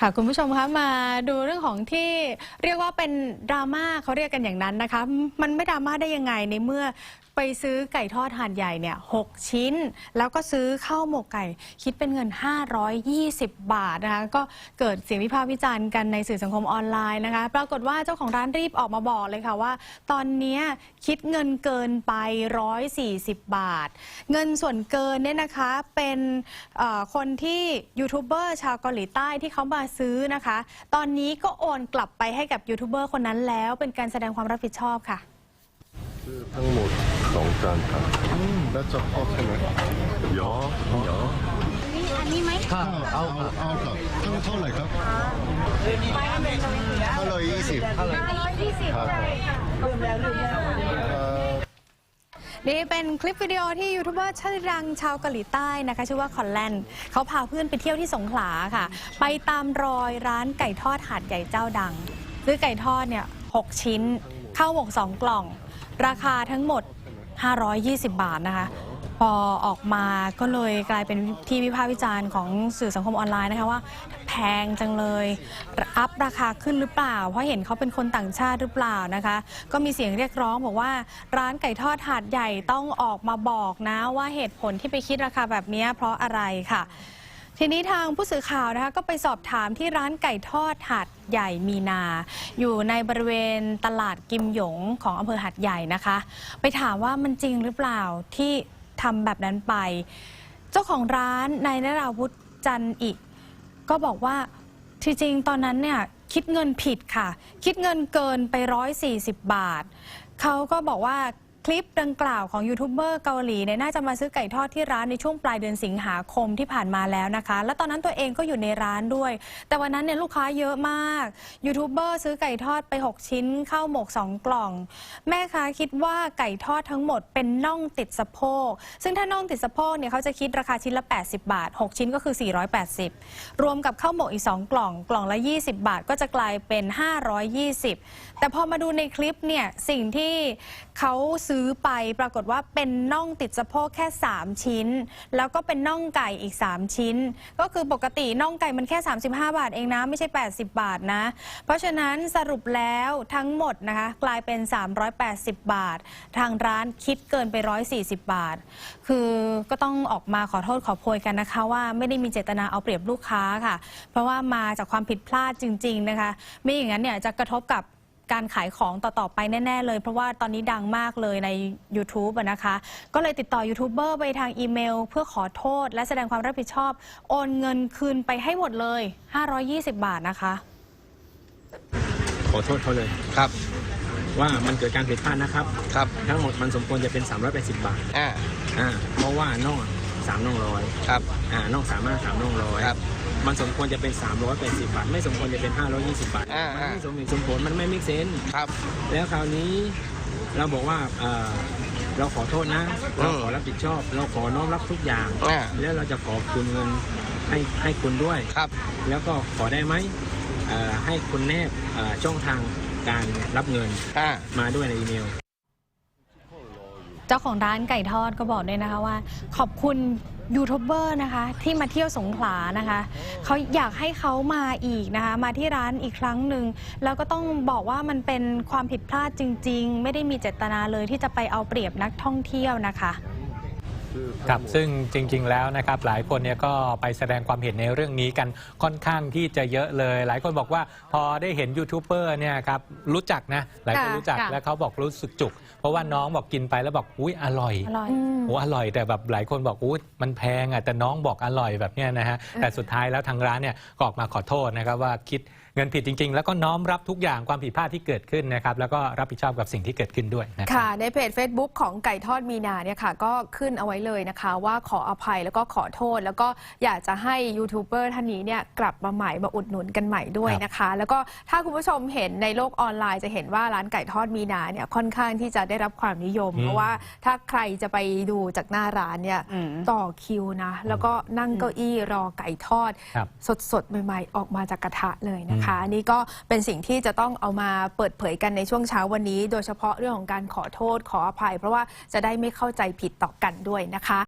ค่ะคุณผู้ชมคะมาดูเรื่องของที่เรียกว่าเป็นดราม่าเขาเรียกกันอย่างนั้นนะคะ มันไม่ดราม่าได้ยังไงในเมื่อ ไปซื้อไก่ทอดหาดใหญ่เนี่ยหกชิ้น แล้วก็ซื้อข้าวหมกไก่คิดเป็นเงิน 520 บาทนะคะก็เกิดเสียงวิพากษ์วิจารณ์กันในสื่อสังคมออนไลน์นะคะ ปรากฏว่าเจ้าของร้านรีบออกมาบอกเลยค่ะว่า ตอนนี้คิดเงินเกินไป 140 บาท เงินส่วนเกินเนี่ยนะคะเป็นคนที่ยูทูบเบอร์ชาวเกาหลีใต้ที่เขามาซื้อนะคะ ตอนนี้ก็โอนกลับไปให้กับยูทูบเบอร์คนนั้นแล้วเป็นการแสดงความรับผิดชอบค่ะ คือทั้งหมด สองจานครับแล้วจะพอใช่ไหมยอเยอนี่อันนี้ไหมข้าวเอาเอาเอาครับทั้งเท่าไหร่ครับห้าร้อยยี่สิบห้าร้อยยี่สิบครับใช่ค่ะรวมแล้วรวมแล้วเอ่อนี่เป็นคลิปวิดีโอที่ยูทูบเบอร์ชื่อดังชาวเกาหลีใต้นะคะ ชื่อว่าคอนแลนเขาพาเพื่อนไปเที่ยวที่สงขลาค่ะ ไปตามรอยร้านไก่ทอดหาดใหญ่เจ้าดัง ซื้อไก่ทอดเนี่ยหกชิ้น ข้าวหมก2กล่อง ราคาทั้งหมด 520 บาทนะคะ พอออกมาก็เลยกลายเป็นที่วิพากษ์วิจารณ์ของสื่อสังคมออนไลน์นะคะว่า แพงจังเลยอัพราคาขึ้นหรือเปล่า เพราะเห็นเขาเป็นคนต่างชาติหรือเปล่านะคะ ก็มีเสียงเรียกร้องบอกว่า ร้านไก่ทอดหาดใหญ่ต้องออกมาบอกนะว่าเหตุผลที่ไปคิดราคาแบบนี้เพราะอะไรค่ะ ทีนี้ทางผู้สื่อข่าวนะคะก็ไปสอบถามที่ร้านไก่ทอดหาดใหญ่มีนา อยู่ในบริเวณตลาดกิมหยงของอำเภอหาดใหญ่นะคะ ไปถามว่ามันจริงหรือเปล่าที่ทำแบบนั้นไป เจ้าของร้านนายนราวุฒิจันทร์อีก ก็บอกว่าที่จริงตอนนั้นเนี่ยคิดเงินผิดค่ะ คิดเงินเกินไป 140 บาทเขาก็บอกว่า คลิปดังกล่าวของยูทูบเบอร์เกาหลีเนี่ยน่าจะมาซื้อไก่ทอดที่ร้านในช่วงปลายเดือนสิงหาคมที่ผ่านมาแล้วนะคะ และตอนนั้นตัวเองก็อยู่ในร้านด้วย แต่วันนั้นเนี่ยลูกค้าเยอะมากยูทูบเบอร์ซื้อไก่ทอดไป 6 ชิ้นข้าวหมก 2 กล่อง แม่ค้าคิดว่าไก่ทอดทั้งหมดเป็นน่องติดสะโพก ซึ่งถ้าน่องติดสะโพกเนี่ยเขาจะคิดราคาชิ้นละ 80 บาท 6 ชิ้นก็คือ 480 รวมกับข้าวหมกอีก 2 กล่องกล่องละ 20 บาทก็จะกลายเป็น 520 แต่พอมาดูในคลิปเนี่ยสิ่งที่เขาซื้อไปปรากฏว่าเป็นน่องติดสะโพกแค่ 3 ชิ้น แล้วก็เป็นน่องไก่อีก 3 ชิ้น ก็คือปกติน่องไก่มันแค่ 35 บาทเองนะ ไม่ใช่ 80 บาทนะ เพราะฉะนั้นสรุปแล้วทั้งหมดนะคะกลายเป็น 380 บาท ทางร้านคิดเกินไป 140 บาท คือก็ต้องออกมาขอโทษขอโพยกันนะคะ ว่าไม่ได้มีเจตนาเอาเปรียบลูกค้าค่ะ เพราะว่ามาจากความผิดพลาดจริง ๆนะคะ ไม่อย่างนั้นเนี่ยจะกระทบกับ การขายของต่อ ๆ ไปแน่ ๆ เลย เพราะว่าตอนนี้ดังมากเลยใน YouTube อะนะคะ ก็เลยติดต่อยูทูบเบอร์ไปทางอีเมล เพื่อขอโทษ และแสดงความรับผิดชอบ โอนเงินคืนไปให้หมดเลย 520 บาทนะคะ ขอโทษเขาเลย ครับ ว่ามันเกิดการผิดพลาดนะครับ ครับ ทั้งหมดมันสมควรจะเป็น 380 บาทอ่า อ่าเพราะว่าน่อง สามน่องร้อยครับ อ่าน่องสามห้าสามน่องร้อยครับมันสมควรจะเป็น 380 บาท ไม่สมควรจะเป็น 520 บาทอ่ามันอ่าไม่สมเหตุสมผลมันไม่มิกเซนครับ แล้วคราวนี้เราบอกว่าเอ่อเราขอโทษนะ เราขอรับผิดชอบ เราขอน้อมรับทุกอย่างอ่าแล้วเราจะขอคืนเงินให้ให้คุณด้วยครับ แล้วก็ขอได้ไหมเอ่อให้คุณแนบเอ่อช่องทางการรับเงินอ่ามาด้วยในอีเมล เจ้าของร้านไก่ทอดก็บอกด้วยนะคะว่า ขอบคุณยูทูบเบอร์นะคะ ที่มาเที่ยวสงขลานะคะเขาอยากให้เขามาอีกนะคะ มาที่ร้านอีกครั้งหนึ่งแล้วก็ต้องบอกว่ามันเป็นความผิดพลาดจริง ๆ ไม่ได้มีเจตนาเลยที่จะไปเอาเปรียบนักท่องเที่ยวนะคะ คือคทั้รับงหมดซึ่งจริง ๆ แล้วนะครับหลายคนเนี่ยก็ไปแสดงความเห็นในเรื่องนี้กันค่อนข้างที่จะเยอะเลย หลายคนบอกว่าพอได้เห็นยูทูบเบอร์เนี่ยครับรู้จักนะหลายคนค่ะรู้จักค่ะ แล้วเขาบอกรู้สึกจุก เพราะว่าน้องบอกกินไปแล้วบอกอุ้ยอร่อย อร่อย โอ้อร่อยแต่แบบหลายคนบอกอุ้ยมันแพงอะแต่น้องบอกอร่อยแบบเนี้ยนะฮะแต่สุดท้ายแล้วทางร้านเนี่ยก็ออกมาขอโทษนะครับว่าคิด เงินผิดจริง ๆ แล้วก็น้อมรับทุกอย่างความผิดพลาดที่เกิดขึ้นนะครับแล้วก็รับผิดชอบกับสิ่งที่เกิดขึ้นด้วยนะครับค่ะ ในเพจ Facebook ของไก่ทอดมีนาเนี่ยค่ะก็ขึ้นเอาไว้เลยนะคะ ว่าขออภัยแล้วก็ขอโทษ แล้วก็อยากจะให้ยูทูบเบอร์ท่านนี้เนี่ยกลับมาใหม่มาอุดหนุนกันใหม่ด้วยนะคะ แล้วก็ถ้าคุณผู้ชมเห็นในโลกออนไลน์จะเห็นว่าร้านไก่ทอดมีนาเนี่ยค่อนข้างที่จะได้รับความนิยมอืมเพราะว่าถ้าใครจะไปดูจากหน้าร้านเนี่ยอืมต่อคิวนะ แล้วก็นั่งเก้าอี้รอไก่ทอดครับสดๆใหม่ ๆ ออกมาจากกระทะเลยนะคะอันนี่ก็เป็นสิ่งที่จะต้องเอามาเปิดเผยกันในช่วงเช้าวันนี้ โดยเฉพาะเรื่องของการขอโทษขออภัย เพราะว่าจะได้ไม่เข้าใจผิดต่อกันด้วยนะคะ